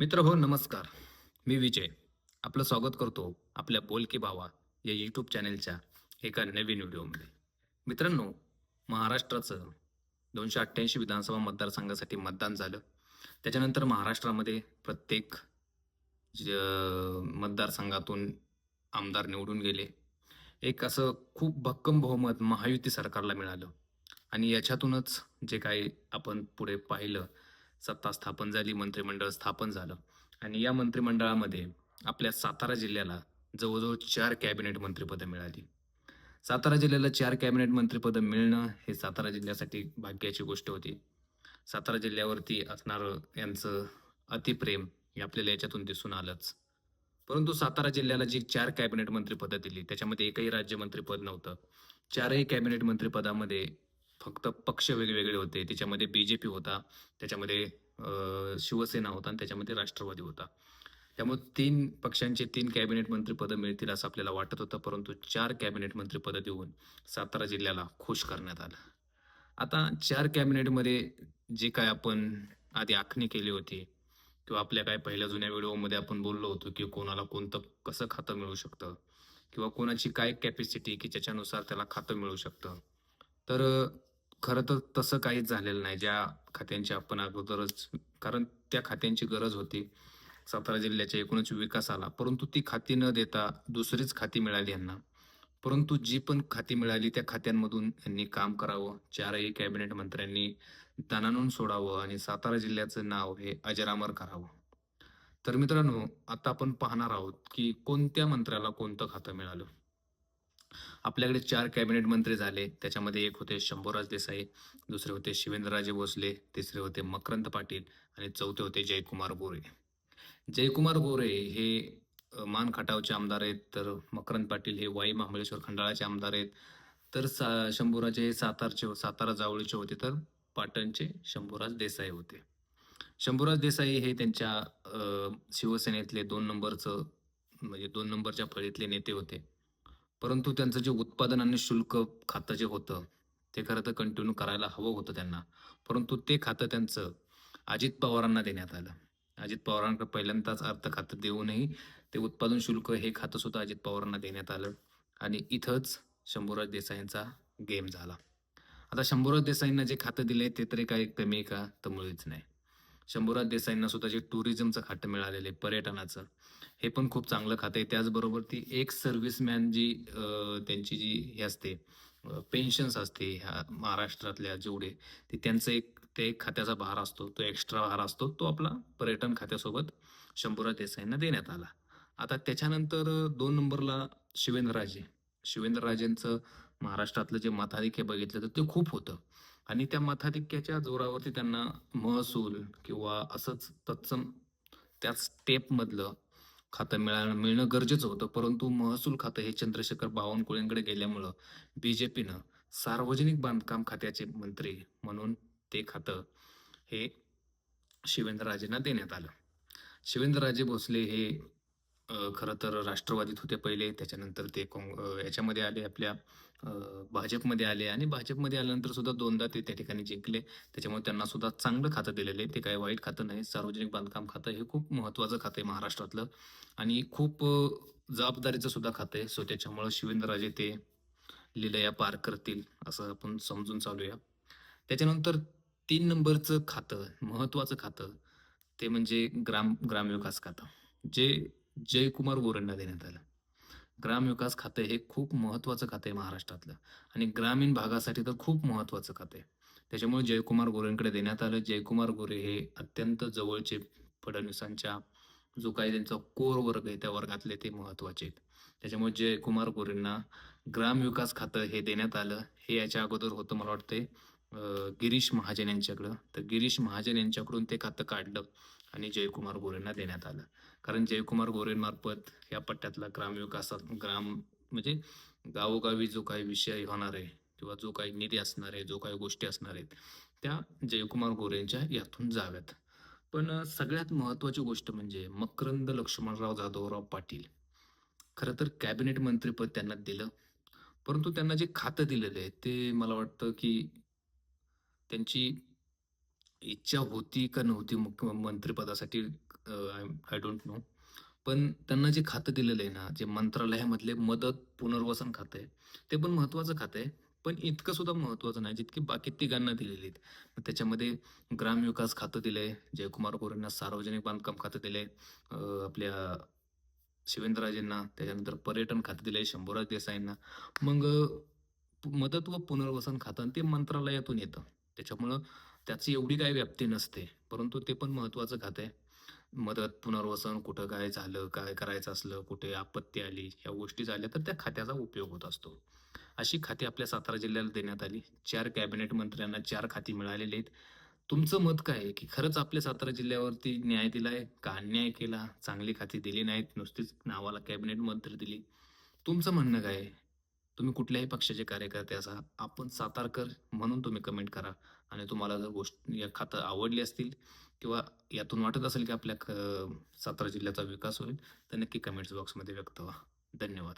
मित्र हो नमस्कार. मी विजय. आपलं स्वागत करतो आपल्या बोल की भावा या यूट्यूब चॅनेलच्या एका नवीन व्हिडिओमध्ये. मित्रांनो महाराष्ट्राचं दोनशे अठ्ठ्याऐंशी विधानसभा मतदारसंघासाठी मतदान झालं. त्याच्यानंतर महाराष्ट्रामध्ये प्रत्येक ज- मतदारसंघातून आमदार निवडून गेले. एक असं खूप भक्कम बहुमत महायुती सरकारला मिळालं. आणि याच्यातूनच जे काही आपण पुढे पाहिलं सत्ता स्थापन झाली मंत्रिमंडळ स्थापन झालं. आणि या मंत्रिमंडळामध्ये आपल्या सातारा जिल्ह्याला जवळजवळ चार कॅबिनेट मंत्रिपदं मिळाली. सातारा जिल्ह्याला चार कॅबिनेट मंत्रिपदं मिळणं हे सातारा जिल्ह्यासाठी भाग्याची गोष्ट होती. सातारा जिल्ह्यावरती असणारं यांचं अतिप्रेम हे आपल्याला याच्यातून दिसून आलंच. परंतु सातारा जिल्ह्याला जी चार कॅबिनेट मंत्रिपदं दिली त्याच्यामध्ये एकही राज्यमंत्रीपद नव्हतं. चारही कॅबिनेट मंत्रिपदामध्ये फक्त पक्ष वेगवेगळे होते. त्याच्यामध्ये बी जे पी होता. त्याच्यामध्ये शिवसेना होता आणि त्याच्यामध्ये राष्ट्रवादी होता. त्यामुळे तीन पक्षांचे तीन कॅबिनेट मंत्रीपदं मिळतील असं आपल्याला वाटत होतं परंतु चार कॅबिनेट मंत्रीपदं देऊन सातारा जिल्ह्याला खुश करण्यात आलं. आता चार कॅबिनेटमध्ये जे काय आपण आधी आखणी केली होती किंवा आपल्या काय पहिल्या जुन्या व्हिडिओमध्ये आपण बोललो होतो की कोणाला कोणतं कसं खातं मिळू शकतं किंवा कोणाची काय कॅपॅसिटी की ज्याच्यानुसार त्याला खातं मिळू शकतं. तर खरं तर तसं काहीच झालेलं नाही. ज्या खात्यांची आपण अगोदरच कारण त्या खात्यांची गरज होती. सातारा जिल्ह्याच्या एकूणच विकास आला परंतु ती खाती न देता दुसरीच खाती मिळाली यांना. परंतु जी पण खाती मिळाली त्या खात्यांमधून यांनी काम करावं. चारही कॅबिनेट मंत्र्यांनी दणानून सोडावं आणि सातारा जिल्ह्याचं नाव हे अजरामर करावं. तर मित्रांनो आता आपण पाहणार आहोत की कोणत्या मंत्र्याला कोणतं खातं मिळालं? आपल्याकडे चार कॅबिनेट मंत्री झाले. त्याच्यामध्ये एक होते शंभूराज देसाई दुसरे होते शिवेंद्रराजे भोसले तिसरे होते मकरंद पाटील आणि चौथे होते जयकुमार गोरे. जयकुमार गोरे हे मान खटावचे आमदार आहेत तर मकरंद पाटील हे वाई महाबळेश्वर खंडाळाचे आमदार आहेत. तर सा शंभूराजे हे सातारचे सातारा जावळीचे होते तर पाटणचे शंभूराज देसाई होते. शंभूराज देसाई हे त्यांच्या शिवसेनेतले दोन नंबरचं म्हणजे दोन नंबरच्या फळीतले नेते होते. परंतु त्यांचं जे उत्पादन आणि शुल्क खातं जे होतं ते खरं तर कंटिन्यू करायला हवं होतं त्यांना. परंतु ते खातं त्यांचं अजित पवारांना देण्यात आलं. अजित पवारांकडे पहिल्यांदाच अर्थ खातं देऊनही ते उत्पादन शुल्क हे खातं सुद्धा अजित पवारांना देण्यात आलं आणि इथंच शंभूराज देसाईंचा गेम झाला. आता शंभूराज देसाईंना जे खातं दिले ते तरी काही कमी आहे का? तर मुळीच नाही. शंभूराज देसाईंना सुद्धा जे टुरिझमचं खातं मिळालेलं आहे पर्यटनाचं. हे पण खूप चांगलं खातं आहे. त्याचबरोबर ती एक सर्व्हिसमॅन जी त्यांची जी हे असते पेन्शन्स असते ह्या महाराष्ट्रातल्या जेवढे ते त्यांचं एक ते एक खात्याचा भार असतो तो एक्स्ट्रा भार असतो तो आपला पर्यटन खात्यासोबत शंभूराज देसाईंना देण्यात आला. आता त्याच्यानंतर दोन नंबरला शिवेंद्रराजे. शिवेंद्रराजेंचं महाराष्ट्रातलं जे मताधिक्य बघितलं तर ते खूप होतं. आणि त्या मताधिक्याच्या जोरावरती त्यांना महसूल किंवा असंच तत्सम त्याच स्टेपमधलं खातं मिळा मिळणं गरजेचं होतं. परंतु महसूल खातं हे चंद्रशेखर बावनकुळेंकडे गेल्यामुळं बी जे पीनं सार्वजनिक बांधकाम खात्याचे मंत्री म्हणून ते खातं हे शिवेंद्रराजेंना देण्यात आलं. शिवेंद्रराजे भोसले हे खरं तर राष्ट्रवादीत होते पहिले त्याच्यानंतर ते काँग याच्यामध्ये आले आपल्या भाजपमध्ये आले आणि भाजपमध्ये आल्यानंतर सुद्धा दोनदा ते त्या ठिकाणी जिंकले. त्याच्यामुळे त्यांना सुद्धा चांगलं खातं दिलेलं आहे. ते काही वाईट खातं नाही. सार्वजनिक बांधकाम खातं हे खूप महत्त्वाचं खातं आहे महाराष्ट्रातलं. आणि खूप जबाबदारीचं सुद्धा खातं आहे. सो त्याच्यामुळं शिवेंद्रराजे ते लिलया पार करतील असं आपण समजून चालूया. त्याच्यानंतर तीन नंबरचं खातं महत्त्वाचं खातं ते म्हणजे ग्राम ग्रामविकास खातं. जे जयकुमार गोरेंना देण्यात आलं. ग्रामविकास खातं हे खूप महत्त्वाचं खातं आहे महाराष्ट्रातलं. आणि ग्रामीण भागासाठी तर खूप महत्त्वाचं खातं. आहे त्याच्यामुळे जयकुमार गोरेंकडे देण्यात आलं. जयकुमार गोरे हे अत्यंत जवळचे फडणवीसांच्या जो काही त्यांचा कोर वर्ग आहे त्या वर्गातले ते महत्त्वाचे आहेत. त्याच्यामुळे जयकुमार गोरेंना ग्रामविकास खातं हे देण्यात आलं. हे याच्या अगोदर होतं मला वाटतंय गिरीश महाजन यांच्याकडं. तर गिरीश महाजन यांच्याकडून ते खातं काढलं आणि जयकुमार गोरेंना देण्यात आलं. कारण जयकुमार गोरेंमार्फत या पट्ट्यातला ग्रामविकासात ग्राम म्हणजे गावोगावी जो काही विषय होणार आहे किंवा जो काही निधी असणार आहे जो काही गोष्टी असणार आहेत त्या जयकुमार गोरेंच्या यातून जाव्यात. पण सगळ्यात महत्त्वाची गोष्ट म्हणजे मकरंद लक्ष्मणराव जाधवराव पाटील. खरं तर कॅबिनेट मंत्रीपद त्यांना दिलं. परंतु त्यांना जे खातं दिलेलं आहे ते मला वाटतं की त्यांची इच्छा होती का नव्हती मुख्यमंत्रीपदासाठी मंत्रिपदासाठी आय डोंट नो पण त्यांना जे खातं दिलेलं आहे ना जे मंत्रालयामधले मदत पुनर्वसन खातं आहे ते पण महत्त्वाचं खातं आहे. पण इतकं सुद्धा महत्त्वाचं नाही जितकी बाकी तिघांना दिलेली आहेत. त्याच्यामध्ये ग्रामविकास खातं दिलं आहे जयकुमार गोरेंना सार्वजनिक बांधकाम खातं दिलं आहे आपल्या शिवेंद्रराजेंना त्याच्यानंतर पर्यटन खातं दिलं आहे शंभूराज देसाईंना. मग मदत व पुनर्वसन खातं ते मंत्रालयातून येतं. त्याच्यामुळं त्याची एवढी काय व्याप्ती नसते परंतु ते पण महत्त्वाचं खातं आहे. मदत पुनर्वसन कुठं काय झालं काय करायचं असलं कुठे आपत्ती आली ह्या गोष्टी झाल्या तर त्या खात्याचा उपयोग होत असतो. अशी खाती आपल्या सातारा जिल्ह्याला देण्यात आली. चार कॅबिनेट मंत्र्यांना चार खाती मिळालेली आहेत. तुमचं मत काय आहे? की खरंच आपल्या सातारा जिल्ह्यावरती न्याय दिलाय? का अन्याय केला? चांगली खाती दिली नाहीत नुसतीच नावाला कॅबिनेट मंत्री दिली. तुमचं म्हणणं काय आहे? तुम्ही कुठल्याही पक्षाचे कार्यकर्ते असा आपण सातारकर म्हणून तुम्ही कमेंट करा. आणि तुम्हाला जर गोष्ट या खातं आवडली असतील किंवा यातून वाटत असेल की आपल्या क- सातारा जिल्ह्याचा विकास होईल तर नक्की कमेंट्स बॉक्समध्ये व्यक्त व्हा. धन्यवाद.